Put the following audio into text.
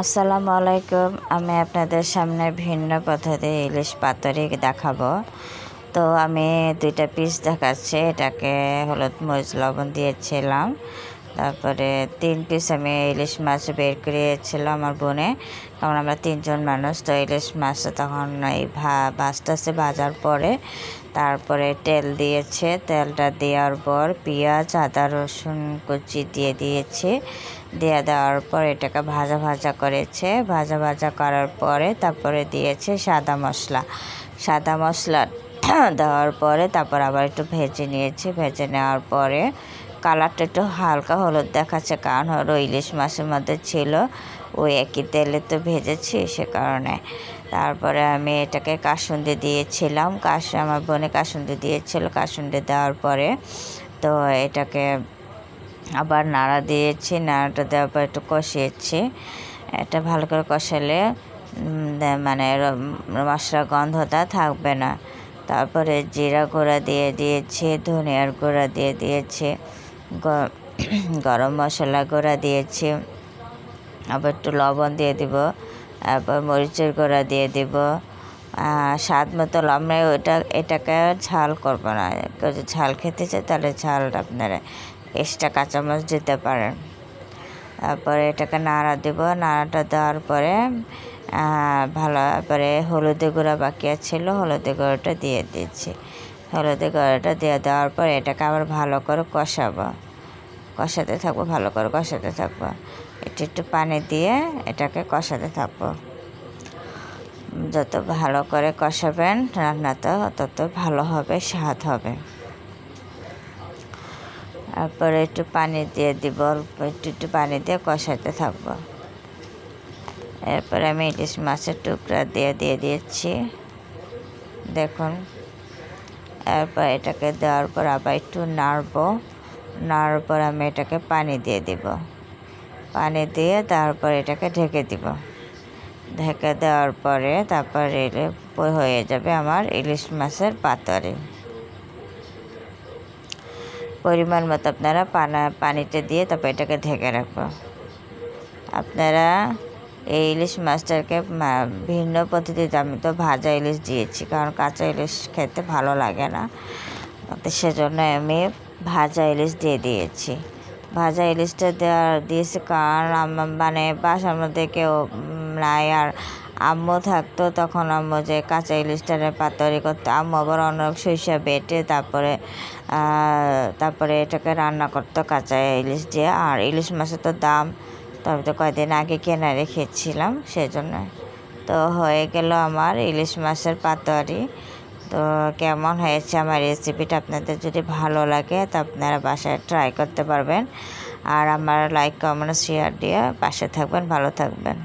আসসালামু আলাইকুম। আমি আপনাদের সামনে ভিন্ন পদ্ধতি ইলিশ পাতরি দেখাবো। তো আমি দুইটা পিস দেখাচ্ছি। এটাকে হলুদ মরিচ লবণ দিয়েছিলাম। তারপরে তিন পিস আমি ইলিশ মাছ বের করিয়েছিলাম আমার বোনে। কারণ আমরা তিনজন মানুষ, তো ইলিশ মাছটা তখন এই ভা ভাজটাছে ভাজার পরে। তারপরে তেল দিয়েছে, তেলটা দেওয়ার পর পেঁয়াজ, আদা, রসুন কুচি দিয়ে দিয়েছে। দিয়ে দেওয়ার পর এটাকে ভাজা ভাজা করেছে। ভাজা ভাজা করার পরে তারপরে দিয়েছে সাদা মশলা। সাদা মশলা দেওয়ার পরে তারপর আবার একটু ভেজে নিয়েছি। ভেজে নেওয়ার পরে কালারটা একটু হালকা হলুদ দেখাচ্ছে, কারণ হলো ইলিশ মাছের মধ্যে ছিল ওই একই তেলে তো ভেজেছি সে কারণে। তারপরে আমি এটাকে কাসুন্দি দিয়েছিলাম কাশ আমার বোনে কাসুন্দি দিয়েছিল, কাসুন্দি দেওয়ার পরে তো এটাকে আবার নাড়া দিয়েছি, নাড়াটা দেওয়ার পর একটু কষিয়েছি। এটা ভালো করে কষালে মানে মশলা গন্ধটা থাকবে না। তারপরে জিরা গুঁড়া দিয়ে দিয়েছি, ধনিয়ার গুঁড়া দিয়ে দিয়েছি। গরম মশলা গুঁড়া দিয়েছি। আবার একটু লবণ দিয়ে দিব তারপর মরিচের গুঁড়া দিয়ে দিব। স্বাদ মতো আমরা ওটা, এটাকে ঝাল করব না। যদি ঝাল খেতে চাই তাহলে ঝালটা আপনারা এক্সট্রা কাঁচামচ দিতে পারেন। তারপরে এটাকে নাড়া দেব, নাড়াটা দেওয়ার পরে ভালো করে হলুদে গুঁড়া বাকি ছিল হলুদে গুঁড়োটা দিয়ে দিচ্ছি। হলুদে গুঁড়োটা দিয়ে দেওয়ার পর এটাকে আবার ভালো করে কষাবো। কষাতে থাকব, ভালো করে কষাতে থাকব। একটু একটু পানি দিয়ে এটাকে কষাতে থাকব। যত ভালো করে কষাবেন রান্নাটা তত ভালো হবে, স্বাদ হবে। তারপরে একটু পানি দিয়ে দিব একটু একটু পানি দিয়ে কষাতে থাকব। এরপরে আমি ইলিশ মাছের টুকরা দিয়ে দিয়ে দিয়েছি। দেখুন এরপর এটাকে দেওয়ার পর আবার একটু নাড়বো। নাড়ার পর আমি এটাকে পানি দিয়ে দিব। পানি দিয়ে তারপর এটাকে ঢেকে দিব। ঢেকে দেওয়ার পরে তারপর হয়ে যাবে আমার ইলিশ মাছের পাতরে পরিমাণ মতো আপনারা পানা পানিটা দিয়ে তারপর এটাকে ঢেকে রাখব। আপনারা এই ইলিশ মাছটাকে ভিন্ন পদ্ধতিতে আমি তো ভাজা ইলিশ দিয়েছি, কারণ কাঁচা ইলিশ খেতে ভালো লাগে না। তো সেজন্য আমি ভাজা ইলিশ দিয়ে দিয়েছি। ভাজা ইলিশটা দেওয়া, দিয়েছি কারণ মানে বাসার মধ্যে কেউ নাই আর আম্মু থাকতো তখন আম্মু যে কাঁচা ইলিশটারে পাতরি করতো। আম্মু আবার অনেক সরিষা বেটে তারপরে তারপরে এটাকে রান্না করতো কাঁচা ইলিশ দিয়ে। আর ইলিশ মাছের তো দাম তবে তো কয়েকদিন আগে কেনা রেখেছিলাম সেজন্য। তো হয়ে গেল আমার ইলিশ মাছের পাতোয়ারি। তো কেমন হয়েছে আমার রেসিপিটা আপনাদের যদি ভালো লাগে তো আপনারা বাসায় ট্রাই করতে পারবেন। আর আমার লাইক, কমেন্ট, শেয়ার দিয়ে পাশে থাকবেন, ভালো থাকবেন।